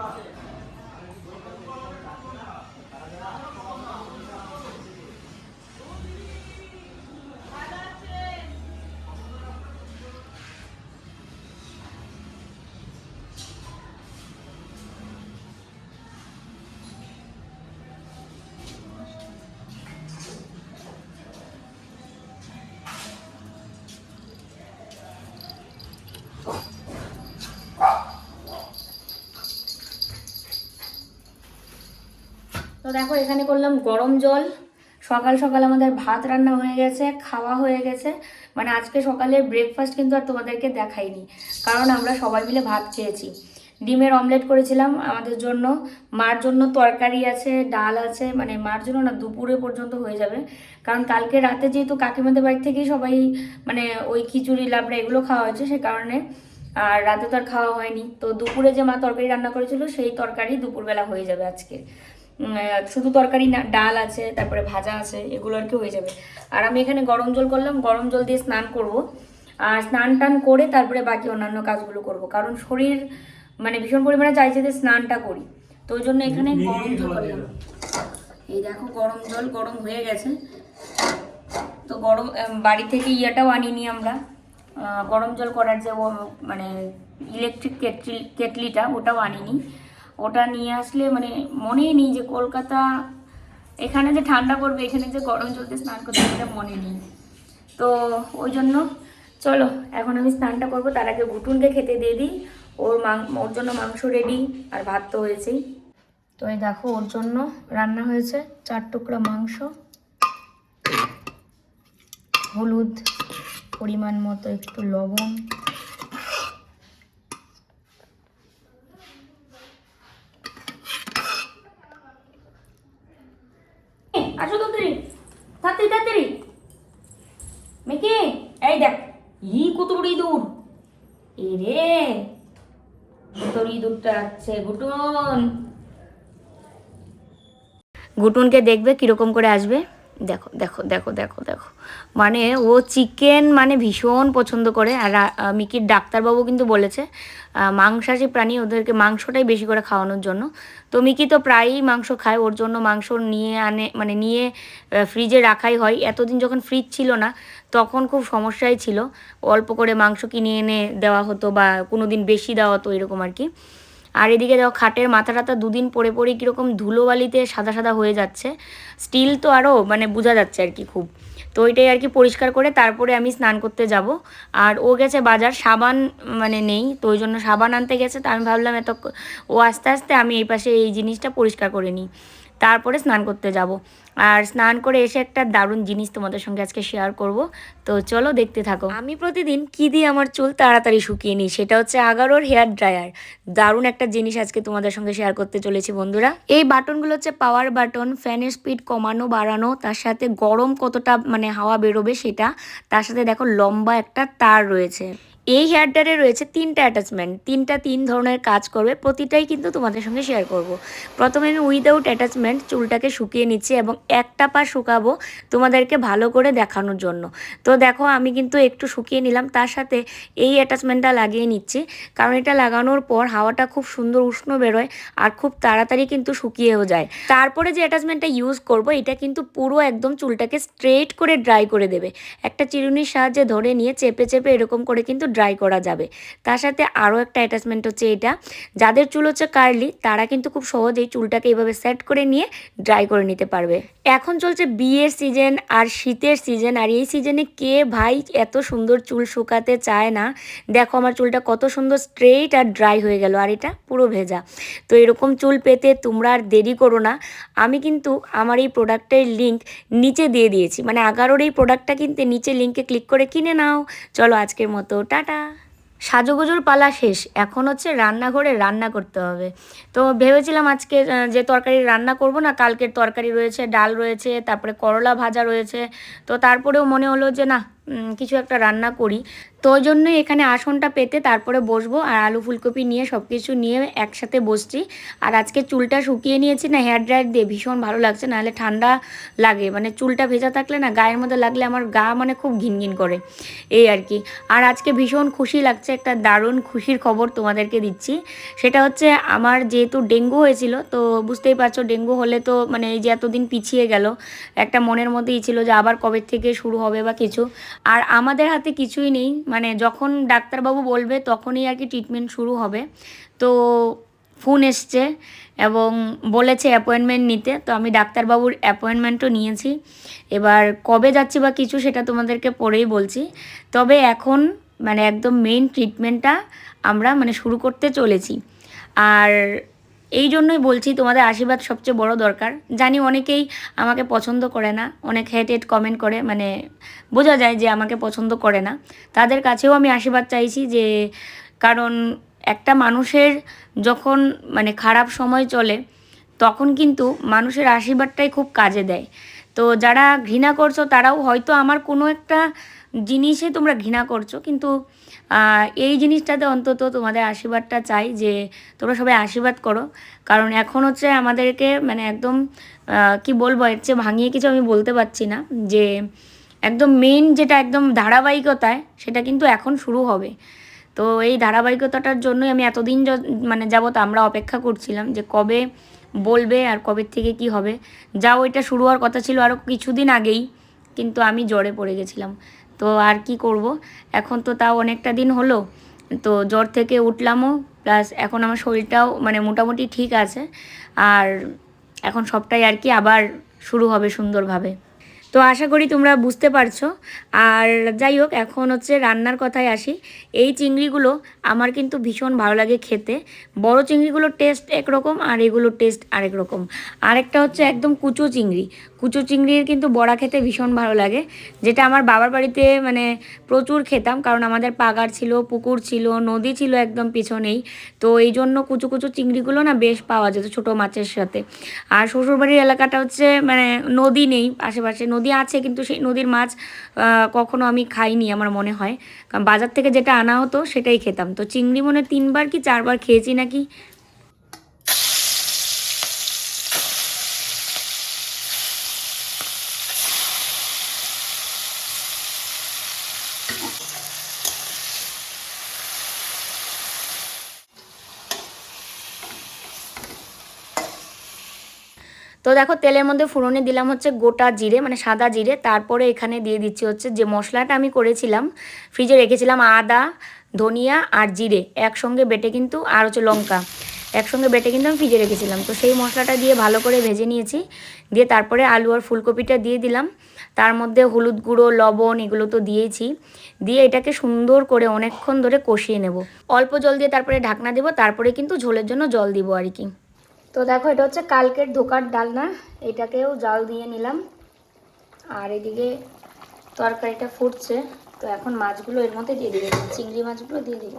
আছে তো দেখো, এখানে করলাম গরম জল। সকাল সকাল আমাদের ভাত রান্না হয়ে গেছে, খাওয়া হয়ে গেছে। মানে আজকে সকালের ব্রেকফাস্ট কিন্তু আর তোমাদেরকে দেখাইনি, কারণ আমরা সবাই মিলে ভাত খেয়েছি। ডিমের অমলেট করেছিলাম আমাদের জন্য। মার জন্য তরকারি আছে, ডাল আছে মানে মার জন্য না, দুপুরে পর্যন্ত হয়ে যাবে। কারণ কালকে রাতে যেহেতু কাকিমাদের বাড়ি থেকেই সবাই মানে ওই খিচুড়ি, লাবড়া এগুলো খাওয়া হয়েছে সে কারণে। আর রাতে তো আর খাওয়া হয়নি। তো দুপুরে যে মা তরকারি রান্না করেছিল, সেই তরকারি দুপুরবেলা হয়ে যাবে আজকে। শুধু তরকারি না ডাল আছে তারপরে ভাজা আছে এগুলো আর কি হয়ে যাবে। আর আমি এখানে গরম জল করলাম গরম জল দিয়ে স্নান করব। আর স্নান টান করে তারপরে বাকি অন্যান্য কাজগুলো করব। কারণ শরীর মানে ভীষণ পরিমাণে চাইছে যে স্নানটা করি। তো ওই জন্য এখানে গরম জল করলাম। এই দেখো গরম জল গরম হয়ে গেছে। তো গরম বাড়ি থেকে ইয়েটাও আনিনি আমরা। গরম জল করার যে ও মানে ইলেকট্রিক কেটলি কেটলিটা ওটাও আনিনি। ওটা নিয়ে আসলে মানে মনেই নেই যে কলকাতা, এখানে যে ঠান্ডা পড়বে, এখানে যে গরম জলতে স্নান করতে এটা মনে নেই। তো ওই জন্য চলো, এখন আমি স্নানটা করব, তার আগে ঘুটুনকে খেতে দিয়ে দিই। ওর মাং ওর জন্য মাংস রেডি আর ভাত তো হয়েছেই। তো এই দেখো, ওর জন্য রান্না হয়েছে চার টুকরা মাংস। হলুদ পরিমাণ মতো একটু লবণ। আসো তাড়াতাড়ি তাড়াতাড়ি তাড়াতাড়ি। মেকে, এই দেখ, ই কত বড় ইঁদুর। এ রে তোর ইঁদুরটা আছে, গুটুন। গুটুনকে দেখবে কীরকম করে আসবে। দেখো দেখো দেখো দেখো দেখো। মানে ও চিকেন মানে ভীষণ পছন্দ করে। আর মিকির ডাক্তারবাবু কিন্তু বলেছে মাংসাশী প্রাণী ওদেরকে মাংসটাই বেশি করে খাওয়ানোর জন্য। তো মিকি তো প্রায়ই মাংস খায়, ওর জন্য মাংস নিয়ে আনে মানে নিয়ে ফ্রিজে রাখাই হয়। এতদিন যখন ফ্রিজ ছিল না, তখন খুব সমস্যাই ছিল। অল্প করে মাংস কিনে এনে দেওয়া হতো বা কোনো দিন বেশি দেওয়া হতো, এরকম আর কি। আর এদিকে দেখো, খাটের মাথা টাথা দুদিন পরে পরে কীরকম ধুলোবালিতে সাদা সাদা হয়ে যাচ্ছে। স্টিল তো আরও মানে বোঝা যাচ্ছে আর কি খুব। তো ওইটাই আর কি পরিষ্কার করে তারপরে আমি স্নান করতে যাব। আর ও গেছে বাজার, সাবান মানে নেই, তো ওই জন্য সাবান আনতে গেছে। তো আমি ভাবলাম এত ও আস্তে আস্তে আমি এই পাশে এই জিনিসটা পরিষ্কার করে নিই। তারপরে স্নান করতে যাব। আর স্নান করে এসে একটা দারুণ জিনিস তোমাদের সঙ্গে আজকে শেয়ার করব। তো চলো দেখতে থাকো। আমি প্রতিদিন কি দিয়ে আমার চুল তাড়াতাড়ি শুকিয়ে নিই সেটা হচ্ছে আগারোর হেয়ার ড্রায়ার দারুণ একটা জিনিস আজকে তোমাদের সঙ্গে শেয়ার করতে চলেছি বন্ধুরা। এই বাটনগুলো হচ্ছে পাওয়ার বাটন ফ্যানের স্পিড কমানো, বাড়ানো, তার সাথে গরম কতটা মানে হাওয়া বেরোবে সেটা, তার সাথে দেখো লম্বা একটা তার রয়েছে। এই হেয়ার ড্রায়ারে রয়েছে তিনটা অ্যাটাচমেন্ট তিনটা তিন ধরনের কাজ করবে, প্রতিটাই কিন্তু তোমাদের সঙ্গে শেয়ার করব। প্রথমে আমি উইদাউট অ্যাটাচমেন্ট চুলটাকে শুকিয়ে নিচ্ছি এবং একটা পা শুকাবো তোমাদেরকে ভালো করে দেখানোর জন্য। তো দেখো, আমি কিন্তু একটু শুকিয়ে নিলাম, তার সাথে এই অ্যাটাচমেন্টটা লাগিয়ে নিচ্ছি। কারণ এটা লাগানোর পর হাওয়াটা খুব সুন্দর উষ্ণ বেরোয় আর খুব তাড়াতাড়ি কিন্তু শুকিয়েও যায়। তারপরে যে অ্যাটাচমেন্টটা ইউজ করব, এটা কিন্তু পুরো একদম চুলটাকে স্ট্রেট করে ড্রাই করে দেবে। একটা চিরুনির সাহায্যে ধরে নিয়ে চেপে চেপে এরকম করে কিন্তু ড্রাই করা যাবে। তার সাথে আরও একটা অ্যাটাচমেন্ট হচ্ছে এটা। যাদের চুল হচ্ছে কার্লি তারা কিন্তু খুব সহজেই চুলটাকে এইভাবে সেট করে নিয়ে ড্রাই করে নিতে পারবে। এখন চলছে বিয়ের সিজন আর শীতের সিজন আর এই সিজনে কে ভাই এত সুন্দর চুল শুকাতে চায় না? দেখো আমার চুলটা কত সুন্দর স্ট্রেইট আর ড্রাই হয়ে গেল, আর এটা পুরো ভেজা। তো এরকম চুল পেতে তোমরা আর দেরি করো না। আমি কিন্তু আমার এই প্রোডাক্টের লিঙ্ক নিচে দিয়ে দিয়েছি। মানে আগারোর এই প্রোডাক্টটা কিনতে নিচে লিঙ্কে ক্লিক করে কিনে নাও। চলো আজকের মতো টাটা সাজুগুজুর পালা শেষ। এখন হচ্ছে রান্নাঘরে রান্না করতে হবে। তো ভেবেছিলাম আজকে যে তরকারি রান্না করব না, কালকের তরকারি রয়েছে, ডাল রয়েছে, তারপরে করলা ভাজা রয়েছে। তো তারপরেও মনে হলো যে না কিছু একটা রান্না করি। তো জন্যই এখানে আসনটা পেতে তারপরে বসবো আর আলু ফুলকপি নিয়ে সব কিছু নিয়ে একসাথে বসছি। আর আজকে চুলটা শুকিয়ে নিয়েছি না হেয়ার ড্রায়ার দিয়ে ভীষণ ভালো লাগছে, নাহলে ঠান্ডা লাগে। মানে চুলটা ভেজা থাকলে না গায়ের মধ্যে লাগলে আমার গা মানে খুব ঘিনঘিন করে। এই আর কি। আর আজকে ভীষণ খুশি লাগছে, একটা দারুণ খুশির খবর তোমাদেরকে দিচ্ছি। সেটা হচ্ছে আমার যেহেতু ডেঙ্গু হয়েছিল, তো বুঝতেই পারছ ডেঙ্গু হলে তো মানে এই যে এতদিন পিছিয়ে গেল, একটা মনের মধ্যেই ছিল যে আবার কবে থেকে শুরু হবে বা কিছু। আর আমাদের হাতে কিছুই নেই। মানে যখন ডাক্তারবাবু বলবে, তখনই আর কি ট্রিটমেন্ট শুরু হবে। তো ফোন এসছে এবং বলেছে অ্যাপয়েন্টমেন্ট নিতে। তো আমি ডাক্তারবাবুর অ্যাপয়েন্টমেন্টও নিয়েছি। এবার কবে যাচ্ছি বা কিছু সেটা তোমাদেরকে পরেই বলছি। তবে এখন মানে একদম মেইন ট্রিটমেন্টটা আমরা মানে শুরু করতে চলেছি। আর এই জন্যই বলছি তোমাদের আশীর্বাদ সবচেয়ে বড় দরকার। জানি অনেকেই আমাকে পছন্দ করে না, অনেক হেট হেট কমেন্ট করে মানে বোঝা যায় যে আমাকে পছন্দ করে না। তাদের কাছেও আমি আশীর্বাদ চাইছি যে, কারণ একটা মানুষের যখন মানে খারাপ সময় চলে, তখন কিন্তু মানুষের আশীর্বাদটাই খুব কাজে দেয়। তো যারা ঘৃণা করছ, তারাও হয়তো আমার কোনো একটা জিনিসে তোমরা ঘৃণা করছ, কিন্তু এই জিনিসটাতে অন্তত তোমাদের আশীর্বাদটা চাই যে তোমরা সবাই আশীর্বাদ করো। কারণ এখন হচ্ছে আমাদেরকে মানে একদম কি বলব, এর চেয়ে ভাঙিয়ে কিছু আমি বলতে পারছি না যে একদম মেন যেটা একদম ধারাবাহিকতায় সেটা কিন্তু এখন শুরু হবে। তো এই ধারাবাহিকতাটার জন্যই আমি এতদিন মানে যাবত আমরা অপেক্ষা করছিলাম যে কবে বলবে আর কবে থেকে কি হবে। যাও, এটা শুরু হওয়ার কথা ছিল আরও কিছুদিন আগেই, কিন্তু আমি জ্বরে পড়ে গেছিলাম। তো আর কি করব? এখন তো তাও অনেকটা দিন হলো, তো জ্বর থেকে উঠলামও, প্লাস এখন আমার শরীরটাও মানে মোটামুটি ঠিক আছে, আর এখন সবটাই আর কি আবার শুরু হবে সুন্দরভাবে। তো আশা করি তোমরা বুঝতে পারছ। আর যাই হোক, এখন হচ্ছে রান্নার কথায় আসি। এই চিংড়িগুলো আমার কিন্তু ভীষণ ভালো লাগে খেতে। বড় চিংড়িগুলোর টেস্ট একরকম আর এগুলোর টেস্ট আরেক রকম। আরেকটা হচ্ছে একদম কুচো চিংড়ি। কুচো চিংড়ির কিন্তু বড়া খেতে ভীষণ ভালো লাগে। যেটা আমার বাবার বাড়িতে মানে প্রচুর খেতাম, কারণ আমাদের পাগার ছিল, পুকুর ছিল, নদী ছিল একদম পিছনেই। তো এই জন্য কুচু কুচু চিংড়িগুলো না বেশ পাওয়া যেত ছোটো মাছের সাথে। আর শ্বশুরবাড়ির এলাকাটা হচ্ছে মানে নদী নেই, আশেপাশে নদী আছে, কিন্তু সেই নদীর মাছ কখনো আমি খাইনি আমার মনে হয়। কারণ বাজার থেকে যেটা আনা হতো সেটাই খেতাম। তো চিংড়ি মনে তিনবার কি চারবার খেয়েছি নাকি? তো দেখো, তেলের মধ্যে ফোড়নে দিলাম হচ্ছে গোটা জিরে মানে সাদা জিরে। তারপরে এখানে দিয়ে দিচ্ছি হচ্ছে যে মশলাটা আমি করেছিলাম, ফ্রিজে রেখেছিলাম আদা, ধনিয়া আর জিরে একসঙ্গে বেটে কিন্তু, আর হচ্ছে লঙ্কা একসঙ্গে বেটে কিন্তু আমি ফ্রিজে রেখেছিলাম। তো সেই মশলাটা দিয়ে ভালো করে ভেজে নিয়েছি। দিয়ে তারপরে আলু আর ফুলকপিটা দিয়ে দিলাম। তার মধ্যে হলুদ গুঁড়ো, লবণ এগুলো তো দিয়েছি। দিয়ে এটাকে সুন্দর করে অনেকক্ষণ ধরে কষিয়ে নেব। অল্প জল দিয়ে তারপরে ঢাকনা দেবো, তারপরে কিন্তু ঝোলের জন্য জল দিব আর কি। তো দেখো, এটা হচ্ছে কালকের ধোকার ডালনা। এটাকেও জাল দিয়ে নিলাম। আর এদিকে তরকারিটা ফুটছে। তো এখন মাছগুলো এর মধ্যে দিয়ে দিবে চিংড়ি মাছগুলো দিয়ে দিব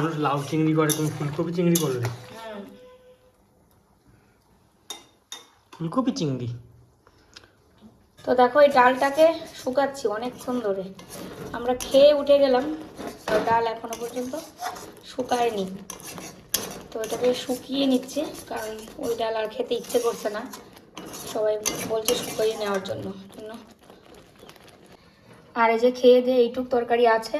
মানুষ লাউ চিংড়ি করে তুমি ফুলকপি চিংড়ি করলে? ফুলকপি চিংড়ি? তো দেখো এই ডালটাকে শুকাচ্ছি অনেকক্ষণ ধরে। আমরা খেয়ে উঠে গেলাম তো ডাল এখনও পর্যন্ত শুকায়নি। তো এটাকে শুকিয়ে নিচ্ছে কারণ ওই ডাল আর খেতে ইচ্ছে করছে না। সবাই বলছে শুকিয়ে নেওয়ার জন্য জন্য। আর এই যে খেয়ে দিয়ে এইটুক তরকারি আছে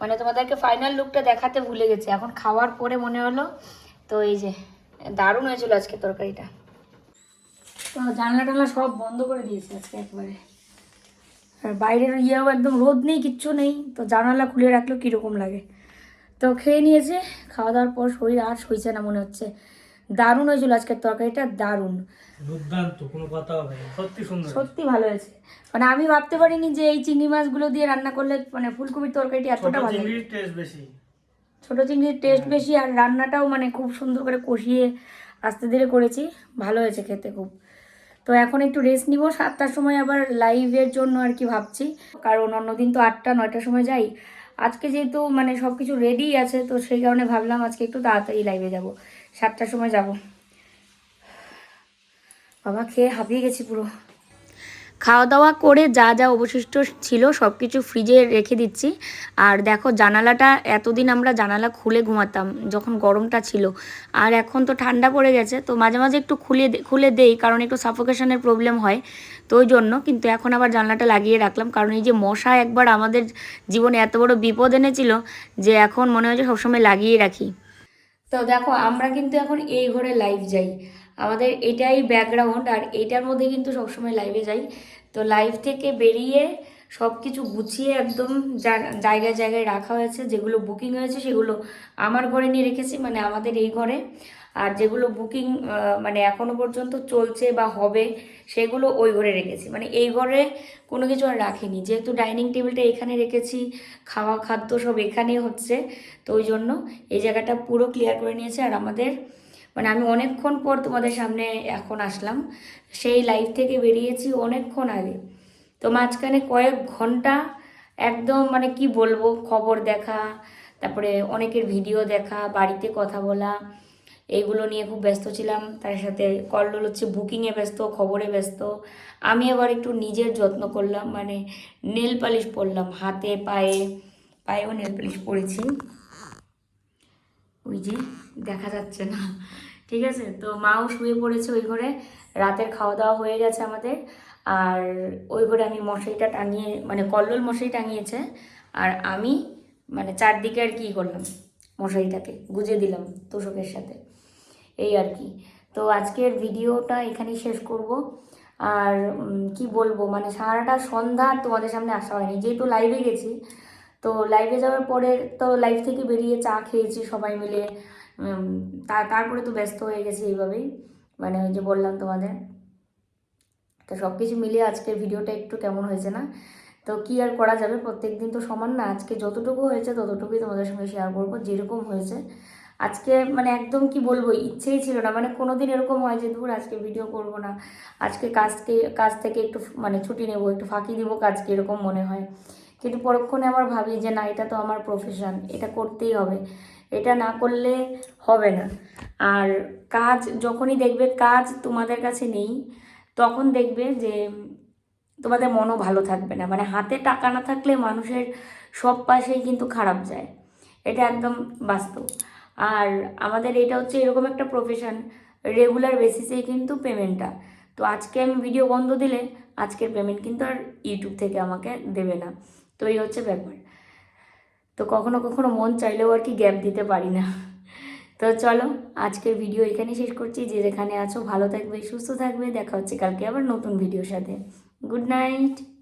মানে তোমাদেরকে ফাইনাল লুকটা দেখাতে ভুলে গেছি। এখন খাওয়ার পরে মনে হলো তো এই যে, দারুণ হয়েছিল আজকে তরকারিটা। তো জানলা টানলা সব বন্ধ করে দিয়েছি আজকে একবারে। আর বাইরের ইয়েও একদম রোদ নেই, কিচ্ছু নেই। তো জানালা খুলে রাখলেও কীরকম লাগে। তো খেয়ে নিয়েছে, খাওয়া দাওয়ার পর শরীর আর সইছে না মনে হচ্ছে। দারুণ হয়েছিল আজকের তরকারিটা দারুণ। দুর্দান্ত কোনো কথা হবে সত্যি সুন্দর সত্যি ভালো হয়েছে। মানে আমি ভাবতে পারিনি যে এই চিংড়ি মাছগুলো দিয়ে রান্না করলে মানে ফুলকপির তরকারিটা এতটা ভালো চিংড়ির টেস্ট বেশি। ছোটো চিংড়ির টেস্ট বেশি আর রান্নাটাও মানে খুব সুন্দর করে কষিয়ে আস্তে ধীরে করেছি। ভালো হয়েছে খেতে খুব। তো এখন একটু রেস্ট নিব সাতটার সময় আবার লাইভের জন্য আর কি ভাবছি। কারণ অন্যদিন তো আটটা নয়টার সময় যাই। আজকে যেহেতু মানে সব কিছু রেডি আছে তো সেই কারণে ভাবলাম আজকে একটু তাড়াতাড়ি লাইভে যাব। সাতটার সময় যাব। বাবা, খেয়ে হাঁপিয়ে গেছি পুরো। খাওয়া দাওয়া করে যা যা অবশিষ্ট ছিল সব কিছু ফ্রিজে রেখে দিচ্ছি। আর দেখো, জানালাটা এতদিন আমরা জানালা খুলে ঘুমাতাম, যখন গরমটা ছিল। আর এখন তো ঠান্ডা পড়ে গেছে, তো মাঝে মাঝে একটু খুলে খুলে দেই, কারণ একটু সাফোকেশনের প্রবলেম হয় তো ওই জন্য। কিন্তু এখন আবার জানলাটা লাগিয়ে রাখলাম, কারণ এই যে মশা একবার আমাদের জীবনে এত বড় বিপদ এনেছিল যে এখন মনে হয় যে সবসময় লাগিয়ে রাখি। তো দেখো, আমরা কিন্তু এখন এই ঘরে লাইভ যাই। আমাদের এটাই ব্যাকগ্রাউন্ড আর এটার মধ্যে কিন্তু সবসময় লাইভে যাই। তো লাইভ থেকে বেরিয়ে সব কিছু গুছিয়ে একদম জায়গায় জায়গায় রাখা হয়েছে, যেগুলো বুকিং হয়েছে সেগুলো আমার ঘরে নিয়ে রেখেছি মানে আমাদের এই ঘরে। আর যেগুলো বুকিং মানে এখনও পর্যন্ত চলছে বা হবে, সেগুলো ওই ঘরে রেখেছি। মানে এই ঘরে কোনো কিছু আর রাখিনি। যেহেতু ডাইনিং টেবিলটা এখানে রেখেছি, খাওয়া, খাদ্য সব এখানে হচ্ছে, তো ওই জন্য এই জায়গাটা পুরো ক্লিয়ার করে নিয়েছে। আর আমাদের মানে আমি অনেকক্ষণ পর তোমাদের সামনে এখন আসলাম। সেই লাইভ থেকে বেরিয়েছি অনেকক্ষণ আগে। তো মাঝখানে কয়েক ঘণ্টা একদম মানে কি বলব, খবর দেখা, তারপরে অনেকের ভিডিও দেখা, বাড়িতে কথা বলা এইগুলো নিয়ে খুব ব্যস্ত ছিলাম। তার সাথে কল্লোল হচ্ছে বুকিংয়ে ব্যস্ত, খবরে ব্যস্ত। আমি আবার একটু নিজের যত্ন করলাম মানে নেল পালিশ পরলাম, হাতে, পায়ে, পায়েও নেল পালিশ পরেছি। ওই যে দেখা যাচ্ছে না, ঠিক আছে? তো মাও শুয়ে পড়েছে ওই ঘরে, রাতের খাওয়া দাওয়া হয়ে গেছে আমাদের। আর ওই ঘরে আমি মশারিটা টাঙিয়ে মানে কল্লোল মশারি টাঙিয়েছে। আর আমি মানে চারদিকে আর কি করলাম মশারিটাকে, গুজে দিলাম তোষকের সাথে। এই আর কি। তো আজকের ভিডিওটা এখানেই শেষ করব। আর কি বলব? মানে সারাটা সন্ধ্যা তোমাদের সামনে আসা হয়নি। যেহেতু লাইভে গেছি, তো লাইভে যাওয়ার পরে তো লাইভ থেকে বেরিয়ে চা খেয়েছি সবাই মিলে। তা, তারপরে তো ব্যস্ত হয়ে গেছি এইভাবেই। মানে ওই যে বললাম তোমাদের। তো সব কিছু মিলিয়ে আজকের ভিডিওটা একটু কেমন হয়েছে না? তো কি আর করা যাবে? প্রত্যেক দিন তো সমান না। আজকে যতটুকু হয়েছে ততটুকুই তোমাদের সঙ্গে শেয়ার করব। যেরকম হয়েছে। আজকে মানে একদম কি বলব, ইচ্ছেই ছিল না। মানে কোনোদিন এরকম হয় যে দূর আজকে ভিডিও করব না, আজকে কাজকে, কাজ থেকে একটু মানে ছুটি নেব, একটু ফাঁকি দিব কাজকে, এরকম মনে হয়। কিন্তু পরক্ষণে আবার ভাবি যে, না, এটা তো আমার প্রফেশন এটা করতেই হবে। এটা না করলে হবে না। আর কাজ, যখনই দেখবে কাজ তোমাদের কাছে নেই, তখন দেখবে যে, তোমাদের মনও ভালো থাকবে না। মানে হাতে টাকা না থাকলে মানুষের সব পাশেই কিন্তু খারাপ যায়। এটা একদম বাস্তব। আর আমাদের এটা হচ্ছে এরকম একটা প্রফেশন রেগুলার বেসিসেই কিন্তু পেমেন্টটা তো আজকে আমি ভিডিও বন্ধ দিলে আজকের পেমেন্ট কিন্তু আর ইউটিউব থেকে আমাকে দেবে না। তো এই হচ্ছে ব্যাপার। তো কখনো কখনো মন চাইলেও আর কি গ্যাপ দিতে পারি না। তো চলো, আজকের ভিডিও এখানে শেষ করছি। যে যেখানে আছো ভালো থাকবে, সুস্থ থাকবে। দেখা হচ্ছে কালকে আবার নতুন ভিডিওর সাথে। Good night